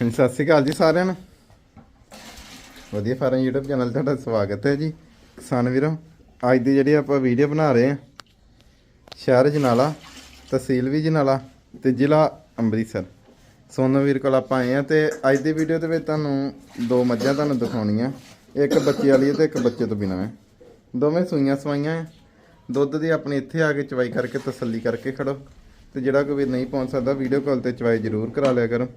ਹਾਂਜੀ, ਸਤਿ ਸ਼੍ਰੀ ਅਕਾਲ ਜੀ ਸਾਰਿਆਂ ਨੂੰ। ਵਧੀਆ ਫਾਰਮ YouTube ਚੈਨਲ ਤੁਹਾਡਾ ਸਵਾਗਤ ਹੈ ਜੀ। ਕਿਸਾਨ ਵੀਰੋ, ਅੱਜ ਦੀ ਜਿਹੜੀ ਆਪਾਂ ਵੀਡੀਓ ਬਣਾ ਰਹੇ ਹਾਂ, ਸ਼ਹਿਰ ਜਨਾਲਾ, ਤਹਿਸੀਲ ਵੀ ਜਨਾਲਾ ਤੇ ਜ਼ਿਲ੍ਹਾ ਅੰਮ੍ਰਿਤਸਰ। ਸੋਨੂ ਵੀਰ ਕੋਲ ਆਪਾਂ ਆਏ ਆ ਤੇ ਅੱਜ ਦੀ ਵੀਡੀਓ ਦੇ ਵਿੱਚ ਤੁਹਾਨੂੰ ਦੋ ਮੱਝਾਂ ਤੁਹਾਨੂੰ ਦਿਖਾਉਣੀਆਂ। ਇੱਕ ਬੱਚੇ ਵਾਲੀ ਹੈ ਤੇ ਇੱਕ ਬੱਚੇ ਤੋਂ ਬਿਨਾਂ ਹੈ। ਦੋਵੇਂ ਸੂਈਆਂ ਸਵਾਈਆਂ ਹੈ। ਦੁੱਧ ਦੀ ਆਪਣੀ ਇੱਥੇ ਆ ਕੇ ਚਵਾਈ ਕਰਕੇ ਤਸੱਲੀ ਕਰਕੇ ਖੜੋ। ਤੇ ਜਿਹੜਾ ਕੋਈ ਵੀਰ ਨਹੀਂ ਪਹੁੰਚ ਸਕਦਾ ਵੀਡੀਓ ਕਾਲ ਤੇ ਚਵਾਈ ਜ਼ਰੂਰ ਕਰਾ ਲਿਆ ਕਰੋ।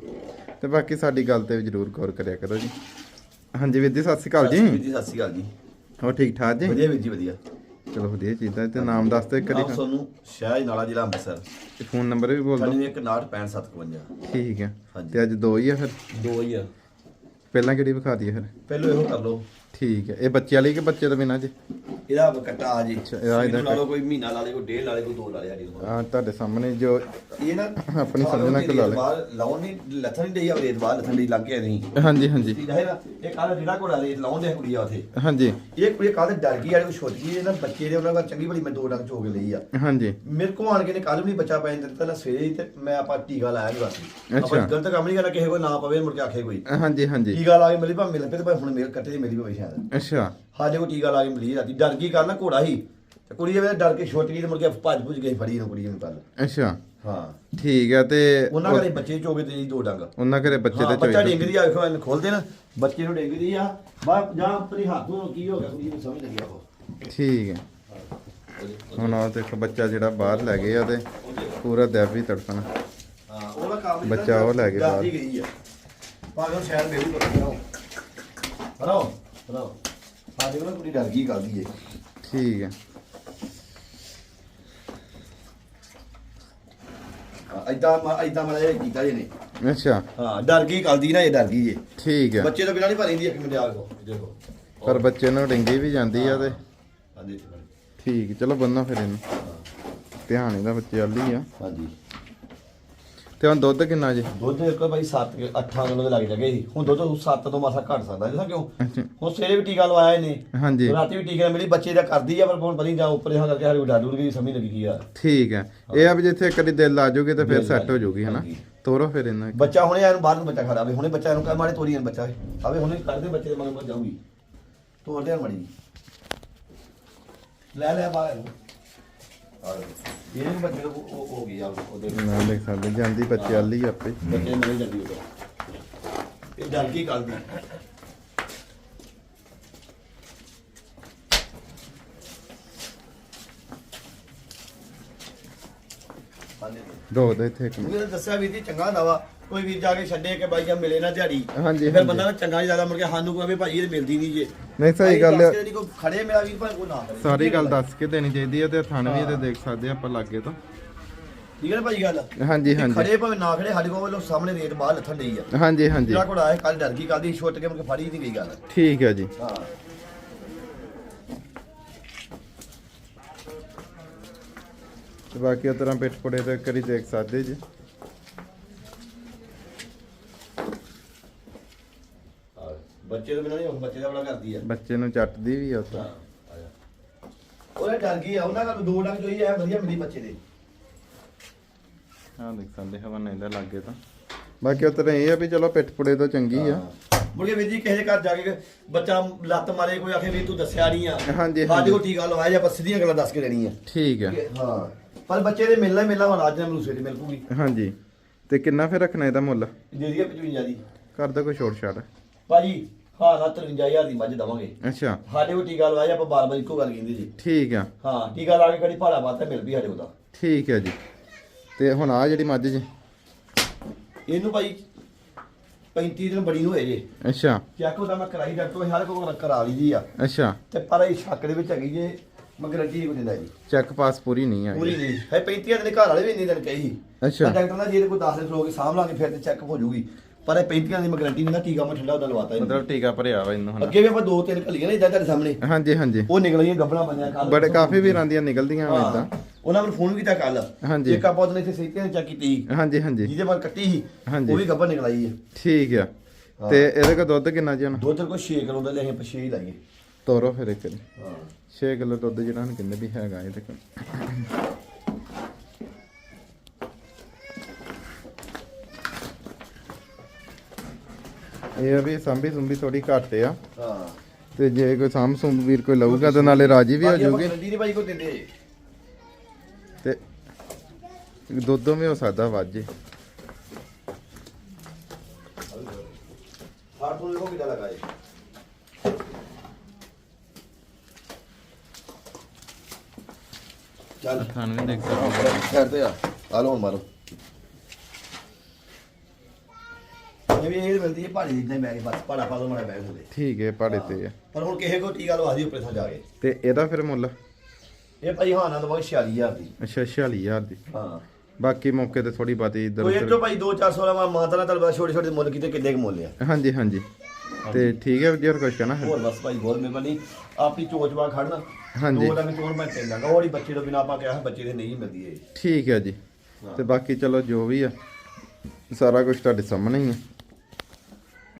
ਤੇ ਬਾਕੀ ਸਾਡੀ ਗੱਲ ਤੇ ਵੀ ਜ਼ਰੂਰ ਗੌਰ ਕਰਿਆ ਕਰੋ ਜੀ। ਹਾਂਜੀ ਵੀਰ ਜੀ ਸਤਿ ਸ਼੍ਰੀ ਅਕਾਲ ਜੀ। ਜੀ ਸਤਿ ਸ਼੍ਰੀ ਅਕਾਲ ਜੀ। ਹੋ ਠੀਕ ਠਾਕ ਜੀ? ਵਧੀਆ ਵੀਰ ਜੀ ਵਧੀਆ। ਚਲੋ ਵਧੀਆ ਚੀਜ਼ਾਂ ਤੇ ਨਾਮ ਦੱਸ ਦਿਓ ਇੱਕ ਨਾਮ ਸੋਨੂੰ ਸ਼ਹਿਜ ਨਾਲਾ ਜ਼ਿਲ੍ਹਾ ਅੰਮ੍ਰਿਤਸਰ। ਤੇ ਫੋਨ ਨੰਬਰ ਵੀ ਬੋਲ ਦਿਓ। 916557 ਠੀਕ ਹੈ। ਤੇ ਅੱਜ ਦੋ ਹੀ ਆ ਫਿਰ? ਦੋ ਹੀ ਆ। ਪਹਿਲਾਂ ਕਿਹੜੀ ਵਿਖਾ ਦਈਏ ਫਿਰ? ਪਹਿਲੋ ਇਹੋ ਕਰ ਲਓ। ਠੀਕ ਹੈ। ਇਹ ਬੱਚੇ ਵਾਲੀ ਕਿ ਬੱਚੇ ਤੋਂ ਬਿਨਾਂ ਜੀ? ਇਹਦਾ ਕੱਟਾ ਆ ਜੀ। ਅੱਛਾ, ਇਹਦਾ- ਇਹਨੂੰ ਲਾ ਲਓ ਕੋਈ ਮਹੀਨਾ ਲਾ ਲੇ ਕੋਈ ਡੇਢ ਲਾ ਲੇ ਕੋਈ ਦੋ ਲਾ ਲੇ ਸਾਡੀ ਤੋਂ ਆ ਤੁਹਾਡੇ ਸਾਹਮਣੇ ਜੋ ਇਹ ਨਾ ਆਪਣੀ ਸਮਝ ਨਾਲ ਕੋਈ ਲਾ ਲੇ। ਬਾਹਰ ਲਾਉਣ ਨਹੀਂ ਲੱਥਣ ਨਹੀਂ ਡਈ ਆ ਰੇਤ ਬਾਹਰ ਲੱਥਣ ਦੀ ਲੱਗ ਗਿਆ ਨਹੀਂ ਹਾਂਜੀ ਹਾਂਜੀ। ਠੀਕ ਹੈ ਨਾ? ਇਹ ਕੱਲ ਜਿਹੜਾ ਘੋੜਾ ਰੇਤ ਲਾਉਣ ਦੇ ਕੁੜੀ ਆ ਉਥੇ। ਹਾਂਜੀ। ਇਹ ਕੁੜੀ ਕੱਲ ਡਰ ਗਈ ਆ ਕੋਈ ਛੁੱਟ ਗਈ ਇਹ ਨਾ ਬੱਚੇ ਦੇ ਉਹਨਾਂ ਦਾ ਚੰਗੀ ਭਲੀ ਮੈਂ ਦੋ ਡੰਗ ਚੋਗ ਲਈ ਆ। ਹਾਂਜੀ। ਮੇਰੇ ਕੋਲ ਆਣ ਕੇ ਨੇ ਕੱਲ ਵੀ ਨਹੀਂ ਬੱਚਾ ਪੈਣ ਦਿੱਤਾ ਨਾ ਸਵੇਰੇ ਹੀ ਤੇ ਮੈਂ ਆਪਾਂ ਟੀਕਾ ਲਾਇਆ ਨਹੀਂ ਵਾਸੀ ਅੱਛਾ। ਆਪਾਂ ਗਲਤ ਕੰਮ ਨਹੀਂ ਕਰਨਾ ਕਿਸੇ ਕੋਲ ਨਾ ਪਵੇ ਮੁੜ ਕੇ ਆਖੇ ਕੋਈ। ਹਾਂਜੀ ਹਾਂਜੀ। ਟੀਕਾ ਲਾ ਕੇ ਮਿਲੀ ਭਾਵੇਂ ਮਿਲ ਪਏ ਤੇ ਭਾਵੇਂ ਹੁਣ ਮੇਲ ਕੱਟੇ ਮੇਰੀ ਹੋਵੇ ਸ਼ਾਇਦ ਅੱਛਾ। ਸਾਡੇ ਕੋਲ ਟੀਕਾ ਲਾ ਕੇ ਮਿਲੀ ਰਾਤੀ। ਡਰ ਗਈ ਕੱਲ ਨਾ ਘੋੜਾ ਹੀ। ਤੇ ਕੁੜੀ ਇਹ ਡਰ ਕੇ ਛੁੱਟ ਗਈ ਤੇ ਮੁੜ ਕੇ ਭੱਜ ਭੁੱਜ ਗਈ ਫੜੀ ਨੂੰ ਕੁੜੀ ਨੂੰ ਕੱਲ ਅੱਛਾ। ਹਾਂ। ਠੀਕ ਹੈ ਤੇ ਉਹਨਾਂ ਘਰੇ ਬੱਚੇ ਚੋਗੇ ਤੇ ਦੋ ਡੰਗ। ਉਹਨਾਂ ਘਰੇ ਬੱਚੇ ਹਾਂ, ਤੇ ਬੱਚਾ ਚੋਈ ਡਿੰਗਦੀ ਆ ਵੇਖੋ ਇਹਨੂੰ ਖੋਲਦੇ ਨਾ। ਬੱਚੇ ਨੂੰ ਡਿੰਗਦੀ ਆ। ਬਾ ਜਾਂ ਆਪਣੀ ਹੱਥ ਨੂੰ ਕੀ ਹੋ ਗਿਆ ਕੁੜੀ ਨੂੰ ਸਮਝ ਲੱਗਿਆ ਉਹ। ਠੀਕ ਹੈ। ਹੁਣ ਆ ਦੇਖੋ ਬੱਚਾ ਜਿਹੜਾ ਬਾਹਰ ਲੈ ਗਏ ਆ ਤੇ ਪੂਰਾ ਦੈਵੀ ਤੜਫਣ ਹਾਂ ਉਹਦਾ ਕੰਮ ਬੱਚਾ ਉਹ ਲੈ ਕੇ ਬਾਹਰ। ਗਈ ਆ। ਭਾਵੇਂ ਉਹ ਸ਼ਾਇਦ ਮੇਰੀ ਬੱਚੀ ਨਾ ਹਰਾਓ ਹਰਾਓ ਸਾਡੇ ਕੋਲ ਨਾ ਕੁੜੀ ਡਰ ਗਈ ਕੱਲ ਦੀ ਏ। ਠੀਕ ਹੈ ਐਦਾਂ ਐਦਾਂ ਮੜਾ ਇਹ ਕੀਤਾ ਜੀ ਨੇ ਅੱਛਾ। ਹਾਂ ਡਰ ਗਈ ਕੱਲ ਦੀ ਨਾ ਇਹ ਡਰ ਗਈ ਠੀਕ ਹੈ ਬੱਚੇ ਤੋਂ ਬਿਨਾਂ ਨਹੀਂ ਭਰੀਂਦੀ ਇੱਕ ਮਿੰਟ ਆ ਦੇਖੋ। ਪਰ ਬੱਚੇ ਨੂੰ ਡਿੰਗੀ ਵੀ ਜਾਂਦੀ ਆ ਤੇ। ਹਾਂ ਦੇਖੋ। ਠੀਕ ਚਲੋ ਬੰਨਾ ਫਿਰ ਇਹਨੂੰ। ਧਿਆਨ ਇਹਦਾ ਬੱਚੇ ਵਾਲੀ ਆ। ਹਾਂਜੀ। ਤੇ ਹੁਣ ਦੁੱਧ ਕਿੰਨਾ ਜੀ? ਦੁੱਧ ਇੱਕ ਭਾਈ 7 8 ਕਿਲੋ ਦੇ ਲੱਗ ਜਗੇ ਸੀ ਹੁਣ ਦੁੱਧ 7 ਤੋਂ ਮਾਸਾ ਘਟ ਸਕਦਾ ਇਹਦਾ ਕਿਉਂ? ਹੁਣ ਸਵੇਰੇ ਵੀ ਟੀਕਾ ਲਵਾਇਆ ਇਹਨੇ। ਹਾਂਜੀ। ਰਾਤੀ ਵੀ ਟੀਕਾ ਮਿਲੀ ਬੱਚੇ ਦਾ ਕਰਦੀ ਆ ਪਰ ਹੁਣ ਪਤਾ ਨਹੀਂ ਜਾਂ ਉੱਪਰ ਹਾਂ ਕਰਕੇ ਹਾਲੇ ਡਾਡੂ ਦੀ ਸਮਝ ਲੱਗੀ ਕੀ ਆ। ਠੀਕ ਹੈ। ਇਹ ਆ ਵੀ ਜਿੱਥੇ ਕਦੀ ਦਿਲ ਆ ਜਾਊਗੀ ਤੇ ਫਿਰ ਸੈੱਟ ਹੋ ਜਾਊਗੀ ਹਨਾ। ਤੋਰੋ ਫਿਰ ਇਹਨਾਂ ਬੱਚਾ ਹੁਣੇ ਇਹਨੂੰ ਬਾਹਰ ਨੂੰ ਬੱਚਾ ਖੜਾ ਵੇ ਹੁਣੇ ਬੱਚਾ ਇਹਨੂੰ ਕਹ ਮਾੜੇ ਤੋਰੀ ਇਹਨੂੰ ਬੱਚਾ ਆਵੇ ਹੁਣੇ ਕਰਦੇ ਬੱਚੇ ਦੇ ਮਗਰ ਜਾਊਗੀ। ਤੋਰਦੇ ਆ ਮੜੀ ਲੈ ਲੈ ਬਾਹਰ ਇਹਨੂੰ। ਬੱਚੇ ਨੂੰ ਉਹ ਉਹ ਹੋ ਗਈ ਆ ਉਹਦੇ ਨਾ ਦੇਖ ਸਕਦੇ ਜਾਂਦੀ ਬੱਚੇ ਵਾਲੀ ਆਪੇ। ਬੱਚੇ ਨਹੀਂ ਜਾਂਦੀ ਉਹ ਇਹ ਡਰ ਕੀ ਕੱਲ ਦੀ ਹਾਂਜੀ ਦੋ ਦੇ ਇੱਥੇ ਇੱਕ ਮਿੰਟ। ਦੱਸਿਆ ਵੀਰ ਜੀ ਚੰਗਾ ਹੁੰਦਾ ਵਾ ਕੋਈ ਵੀਰ ਜਾ ਕੇ ਛੱਡੇ ਕਿ ਬਾਈ ਜਾਂ ਮਿਲੇ ਨਾ ਦਿਹਾੜੀ। ਹਾਂਜੀ, ਫਿਰ। ਬੰਦਾ ਨਾ ਚੰਗਾ ਜ਼ਿਆਦਾ ਮੁੜ ਕੇ ਸਾਨੂੰ ਕਹੇ ਭਾਈ ਇਹ ਮਿਲਦੀ ਨਹੀਂ ਜੇ। ਨਹੀਂ ਸਹੀ ਗੱਲ ਹੈ ਕੋਈ ਖੜੇ ਮੇਰਾ ਵੀਰ ਭਾਈ ਕੋ ਨਾ ਕਰੇ ਸਾਰੀ ਗੱਲ ਦੱਸ ਕੇ ਦੇਣੀ ਚਾਹੀਦੀ ਹੈ ਤੇ ਥਣ ਵੀ ਇਹਦੇ ਦੇਖ ਸਕਦੇ ਆਪਾਂ ਲਾਗੇ ਤੋਂ। ਠੀਕ ਹੈ ਨਾ ਭਾਈ ਗੱਲ? ਹਾਂਜੀ ਹਾਂਜੀ। ਖੜੇ ਭਾਵੇਂ ਨਾ ਖੜੇ ਸਾਡੇ ਕੋਲ ਵੱਲੋਂ ਸਾਹਮਣੇ ਰੇਤ ਬਾਹਰ ਲੱਥਣ ਡਈ ਆ। ਹਾਂਜੀ ਹਾਂਜੀ। ਜਿਹੜਾ ਕੋਲ ਆਇਆ ਕੱਲ ਡਰ ਗਈ ਕੱਲ ਦੀ ਛੁੱਟ ਕੇ ਮੁੜ ਕੇ ਫੜੀ ਨਹੀਂ ਗਈ ਗੱਲ। ਠੀਕ ਹੈ ਜੀ। ਹਾਂ। ਤੇ ਬਾਕੀ ਉਹ ਤਰ੍ਹਾਂ ਪਿੱਠ ਪੁੜੇ ਤੇ ਕਰੀ ਦੇਖ ਸਕਦੇ ਜੀ। ਬੱਚੇ ਤੋਂ ਬਿਨਾਂ ਨਹੀਂ ਹੁਣ ਬੱਚੇ ਦਾ ਬੜਾ ਕਰਦੀ ਆ। ਬੱਚੇ ਨੂੰ ਚੱਟਦੀ ਵੀ ਆ ਉਹ ਤਾਂ। ਆ ਉਹਨੇ ਡਰ ਗਈ ਆ ਉਹਨਾਂ ਦਾ ਦੋ ਡੰਗ ਚੋਈ ਆ ਵਧੀਆ ਮਿਲੀ ਬੱਚੇ ਦੇ। ਹਾਂ ਦੇਖ ਸਕਦੇ ਹਵਾਨਾ ਇਹਦਾ ਲਾਗੇ ਤਾਂ। ਬਾਕੀ ਉਹ ਤਰ੍ਹਾਂ ਇਹ ਆ ਵੀ ਚਲੋ ਪਿੱਠ ਪੁੜੇ ਤੋਂ ਚੰਗੀ ਆ। ਮੁਰਗੇ ਵੀਰ ਜੀ ਕਿਸੇ ਦੇ ਘਰ ਜਾ ਕੇ ਬੱਚਾ ਲੱਤ ਮਾਰੇ ਕੋਈ ਆਖੇ ਵੀ ਤੂੰ ਦੱਸਿਆ ਨਹੀਂ ਆ। ਹਾਂਜੀ, ਹਾਂਜੀ। ਕੋਲ ਟੀਕਾ ਲਵਾਇਆ ਜਾਂ ਆਪਾਂ ਸਿੱਧੀਆਂ ਗੱਲਾਂ ਦੱਸ ਕੇ ਦੇਣੀਆਂ। ਠੀਕ ਹੈ ਹਾਂ। ਪਰ ਬੱਚੇ ਦੇ ਮਿਲਣਾ ਹੀ ਮਿਲਣਾ ਹੁਣ ਅੱਜ ਨਾ ਮੈਨੂੰ ਸਵੇਰੇ ਮਿਲ ਪੂਗੀ ਹਾਂਜੀ। ਤੇ ਕਿੰਨਾ ਫਿਰ ਰੱਖਣਾ ਇਹਦਾ ਮੁੱਲ? ਦੇ ਦਈਏ 55 ਦੀ। ਕਰ ਦੋ ਕੋਈ ਛੋਟ ਛਾਟ? ਭਾਜੀ ਹਾਂ ਨਾ 53000 ਦੀ ਮੱਝ ਦਵਾਂਗੇ। ਅੱਛਾ। ਸਾਡੇ ਕੋਲ ਟੀਕਾ ਲਵਾਇਆ ਆਪਾਂ ਬਾਰ ਬਾਰ ਇੱਕੋ ਗੱਲ ਕਹਿੰਦੇ ਜੀ। ਠੀਕ ਆ। ਹਾਂ ਟੀਕਾ ਲਾ ਕੇ ਕਦੀ ਭਾੜਾ ਬਾਤ ਮਿਲ ਵੀ ਸਾਡੇ ਤਾਂ। ਠੀਕ ਹੈ ਜੀ। ਤੇ ਹੁਣ ਆ ਜਿਹੜੀ ਮੱਝ ਜੀ। ਇਹਨੂੰ ਭਾਈ 35 ਦਿਨ ਬੜੀ ਹੋਏ ਜੇ। ਅੱਛਾ। ਚੈੱਕ ਉਹਦਾ ਮੈਂ ਕਰਾਈ ਡਾਕਟਰ ਹਰ ਕੋਲ ਕਰਾ ਲਈ ਦੀ ਆ। ਅੱਛਾ। ਤੇ ਪਰ ਇਹ ਸ਼ੱਕ ਦੇ ਵਿੱਚ ਹੈਗੀ ਜੇ ਮੈਂ ਗਰੰਟੀ ਨਹੀਂ ਕੋਈ ਦਿੰਦਾ ਜੀ। ਚੈੱਕ ਪਾਸ ਪੂਰੀ ਨਹੀਂ ਆ ਪੂਰੀ ਨਹੀਂ। ਹੈ 35 ਦਿਨ ਘਰ ਵਾਲੇ ਵੀ ਇੰਨੀ ਦਿਨ ਕਹੀ ਅੱਛਾ। ਡਾਕਟਰ ਨਾਲ ਜੇ ਕੋਈ 10 ਦਿਨ ਰੋ ਕੇ ਸਾਂਭ ਲਾਂਗੇ ਫਿਰ ਤੇ ਚੈੱਕ ਹੋ ਜਾਊਗੀ ਪਰ ਇਹ 35 ਦੀ ਮੈਂ ਗਰੰਟੀ ਨਹੀਂ ਨਾ ਟੀਕਾ ਮੈਂ ਠੰਡਾ ਉਹਦਾ ਲਵਾਤਾ ਇਹਨੂੰ। ਮਤਲਬ ਟੀਕਾ ਭਰਿਆ ਵਾ ਇਹਨੂੰ ਹਨਾ ਅੱਗੇ ਵੀ ਆਪਾਂ ਦੋ ਤਿੰਨ ਘਲੀਆਂ ਨੇ ਇਦਾਂ ਤੁਹਾਡੇ ਸਾਹਮਣੇ। ਹਾਂਜੀ ਹਾਂਜੀ। ਉਹ ਨਿਕਲੀਆਂ ਗੱਬਣਾ ਬੰਦਿਆ ਕੱਲ ਬੜੇ ਕਾਫੀ ਵੀਰਾਂ ਦੀਆਂ ਨਿਕਲਦੀਆਂ ਵਾ ਇਦਾਂ ਉਹਨਾਂ ਨੂੰ ਫੋਨ ਕੀਤਾ ਕੱਲ ਹਾਂਜੀ। ਇੱਕ ਆਪਾਂ ਉਹਨੇ ਇੱਥੇ ਸਹੀਤੇ ਨੇ ਚੈੱਕ ਕੀਤੀ ਸੀ, ਹਾਂਜੀ ਹਾਂਜੀ। ਜਿਹਦੇ ਬਾਅਦ ਕੱਟੀ ਸੀ ਹਾਂਜੀ। ਉਹ ਵੀ ਗੱਬਾ ਨਿਕਲ ਆਈ ਹੈ। ਠੀਕ ਆ। ਤੇ ਇਹਦੇ ਕੋਲ ਦੁੱਧ ਕਿੰਨਾ ਜੀ ਹੁਣ? ਦੁੱਧ ਕੋ 6 ਕਿਲੋ ਦਾ ਲੈ ਅਸੀਂ 6 ਹੀ ਲਾਈਏ। ਤੋਰੋ ਫਿਰ ਇੱਕ ਹਾਂ। 6 ਕਿਲੋ ਦੁੱਧ ਜਿਹੜਾ ਹੁਣ ਕਿੰਨੇ ਵੀ ਹੈਗਾ ਇਹਦੇ ਕੋਲ। ਇਹ ਵੀ ਸੰਭੀ ਸੁੰਭੀ ਥੋੜੀ ਘੱਟ ਆ। ਹਾਂ। ਤੇ ਜੇ ਕੋਈ ਸਾਂਭ ਸੁੰਭ ਵੀਰ ਕੋਈ ਲਊਗਾ ਤੇ ਨਾਲੇ ਰਾਜੀ ਵੀ ਹੋ ਜਾਊਗੀ। ਗਰੰਟੀ ਨਹੀਂ ਭਾਈ ਕੋ ਦਿੰਦੇ। ਤੇ ਦੁੱਧੋਂ ਵੀ ਹੋ ਸਕਦਾ ਵਾਜੇ ਕਿੱਦਾਂ ਲਗਾਏ ਚੱਲ। ਖਾਣ ਵੀ ਦੇਖ। ਸਾਈਡ ਤੇ ਆ। ਆ ਲਓ ਹੁਣ ਮਾਰੋ। ਇਹ ਵੀ ਇਹ ਮਿਲਦੀ ਹੈ ਪਹਾੜੀ ਜਿੱਦਾਂ ਹੀ ਬੈਗ ਬਸ ਪਹਾੜਾ ਪਾ ਦੋ ਮਾੜਾ ਬੈਗ ਹੁੰਦੇ ਠੀਕ ਹੈ ਪਾੜੇ ਤੇ ਆ। ਪਰ ਹੁਣ ਕਿਸੇ ਕੋ ਟੀਕਾ ਲਵਾ ਦੀ ਉੱਪਰ ਥਾਂ ਜਾ ਕੇ। ਤੇ ਇਹਦਾ ਫਿਰ ਮੁੱਲ? ਇਹ ਭਾਈ ਹਾਂ ਨਾ ਦਵਾਂਗੇ 46000 ਦੀ। ਅੱਛਾ 46000 ਦੀ। ਹਾਂ। ਬਾਕੀ ਮੌਕੇ ਤੇ ਥੋੜੀ ਬਾਤੀ ਇਧਰ ਕੋਈ ਇਹ ਤੋਂ ਭਾਈ 2-400 ਵਾਲਾ ਮਾਤਾ ਨਾਲ ਤਲਵਾ ਛੋਟੇ ਛੋਟੇ ਮੁੱਲ ਕਿਤੇ ਕਿੰਨੇ ਕੁ ਮੁੱਲ ਆ। ਹਾਂਜੀ ਹਾਂਜੀ। ਤੇ ਠੀਕ ਹੈ ਜੀ ਹੋਰ ਕੁਛ ਕਹਿਣਾ ਹੈ? ਹੋਰ ਬਸ ਭਾਈ ਬਹੁਤ ਮਿਹਰਬਾਨੀ ਆਪੀ ਚੋਚਵਾ ਖੜਨਾ। ਹਾਂਜੀ। ਦੋ ਟੰਗ ਚੋਣ ਮੈਂ ਪੈਂਦਾ ਉਹੜੀ ਬੱਚੇ ਤੋਂ ਬਿਨਾ ਆਪਾਂ ਕਿਹਾ ਬੱਚੇ ਦੇ ਨਹੀਂ ਮਿਲਦੀ ਇਹ। ਠੀਕ ਹੈ ਜੀ। ਤੇ ਬਾਕੀ ਚਲੋ ਜੋ ਵੀ ਆ ਸਾਰਾ ਕੁਝ ਤੁਹਾਡੇ ਸਾਹਮਣੇ ਹੀ ਹੈ